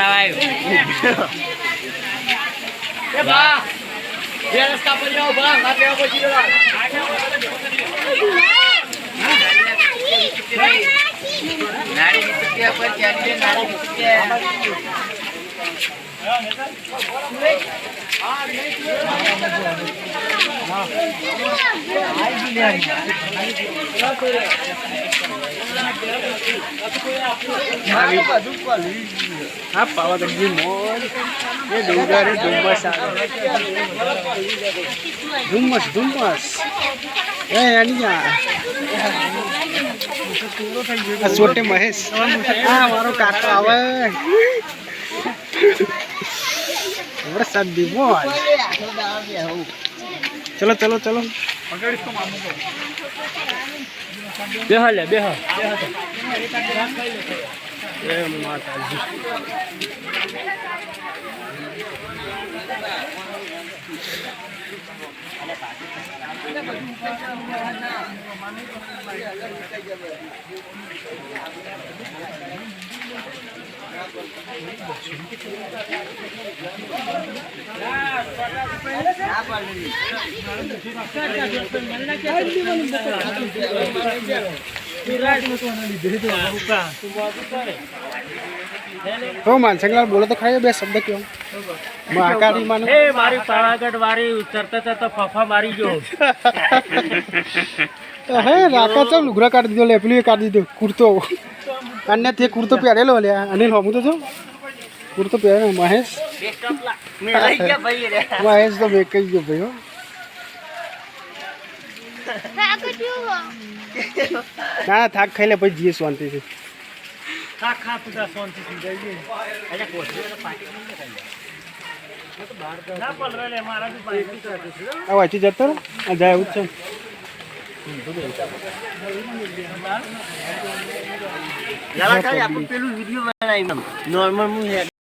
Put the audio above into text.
આવે લાઈટો આવી. એ પાવાવાળી, પાવાવાળી, પાવાવાળી, પાવાવાળી. હા પાવાગઢની મોજ એ ડુંગર ડુમ્મસ ડુમ્મસ ડુમ્મસ એ મહેશ. હા મારો કાકો આવે. વરસાદ બી બોલ ચલો ચલો ચલો બેહા લે બેહ જય માતાજી હો માનસંગલાલ બોલો તો ખાઈ બે શબ્દ કેવો મહાકાળી માનો. એ મારી પાવાગઢ વાળી ઉતરતા ચરતા ફફા મારી ગયો. હે રાકા ચાલ ઉઘરા કાઢી દીધો લે પેલું એ કાઢી દીધો કુર્તો. અને તે કુર્તો પહેરેલો લે. અનિલ હમું તો જો કુર્તો પહેરે મહેશ. મહેશ તો કહી ગયો ભાઈ હો. ના થાક ખાઈ લે પછી જઈએ શાંતિથી. ખા ખા તુડા શાંતિ થી જઈએ. અરે કોઠી તો પાટી નહીં ખાઈ ના પલવે લે મારા બી પાટી વાંચી જતો જાય એવું જ છે પેલું વીડિયો બનાવી નોર્મલ હું